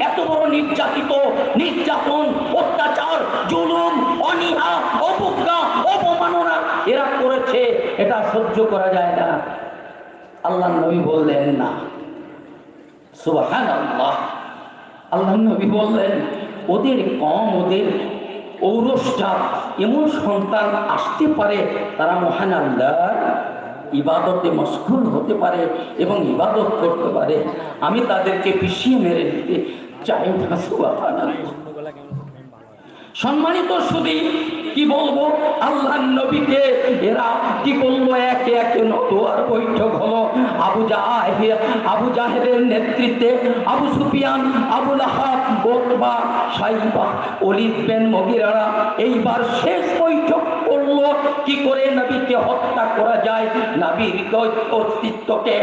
এত বড় নির্যাতিত, নির্যাতন, অত্যাচার, জুলুম, অনিহা, অবজ্ঞা অপমাননা এরা করেছে, এটা সহ্য করা যায় না। আল্লাহ নবী বললেন, না। সুবাহান আল্লাহ আল্লাহ নবী বললেন, ওদের কম, ওদের ঔরসটা এমন সন্তান আসতে পারে, তারা মহান আল্লাহ। ইবাদতে মশগুল হতে পারে এবং ইবাদত করতে পারে। আমি তাদেরকে পিছিয়ে মেরে দিতে চাই সম্মানিত শুধু কি বলব? আল্লাহ নবীকে এরা কি করল? একে একে নতুয়ার বৈঠক হলো। আবু জাহেদ, আবু জাহেদের নেতৃত্বে আবু সুফিয়ান, আবু লাহাব ওতবা সাইবা অলিদ বিন মগিরারা এইবার শেষ বৈঠক কি করে নবীকে হত্যা করা যায়? নবীর অস্তিত্বকে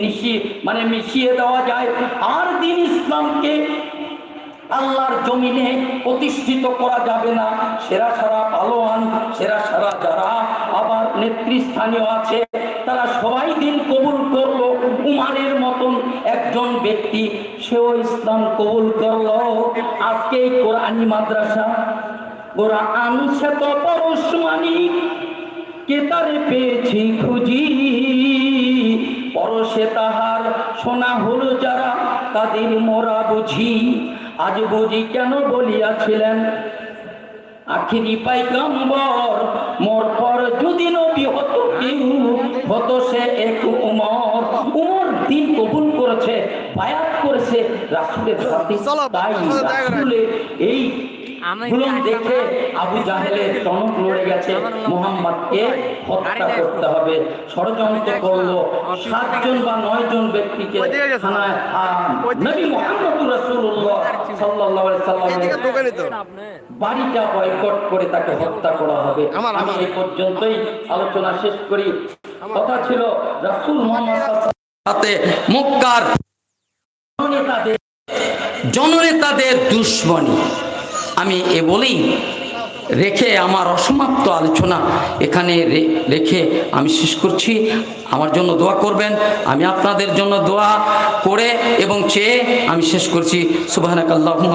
মিশিয়ে মানে মিশিয়ে দেওয়া যায়। আর দিন ইসলামকে আল্লাহর জমিনে প্রতিষ্ঠিত করা যাবে না। সেরা সারা পালোয়ান, সেরা সারা যারা আবার নেতৃস্থানীয় আছে, তারা সবাই দিন কবুল করল। উমারের মতন একজন ব্যক্তি, সেও ইসলাম কবুল করল। আজকে কোরআনী মাদ্রাসা কোরআন সে তো পরশমানি কেতারে পেয়েছি খুঁজি? পরশে তাহার সোনা হলো যারা তাদের মোরা বুঝি। আজ বুঝি কেন বলিয়াছিলেন? আখিরি পাইকাম্বর মোর পর যদি নবী হতো কেউ হতো সে এক উমর। উমর দিন কবুল করেছে বায়াত করেছে রাসুলের সাথে তাই। রাসুলের এই দেখে আবু জাহেলের টনক লড়ে গেছে। মোহাম্মদকে হত্যা করতে হবে। ষড়যন্ত্র করল। সাতজন বা নয় জন ব্যক্তিকে থানায় নবী মোহাম্মদ রাসূলুল্লাহ সাল্লাল্লাহু আলাইহি সাল্লামের এদিকে দোকানে তো বাড়িটা বয়কট করে তাকে হত্যা করা হবে। আমি এই পর্যন্তই আলোচনা শেষ করি। কথা ছিল রাসূল মুহাম্মদ সাথে মক্কার জননেতাদের জননেতাদের দুশ্মনী। আমি এ বলেই রেখে আমার অসমাপ্ত আলোচনা এখানে রেখে আমি শেষ করছি। আমার জন্য দোয়া করবেন, আমি আপনাদের জন্য দোয়া করে এবং চেয়ে আমি শেষ করছি। সুবাহ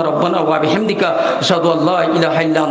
রব্বানা ওয়াবি হেমদিকা সাদু আল্লাহ ইলাহা ইল্লা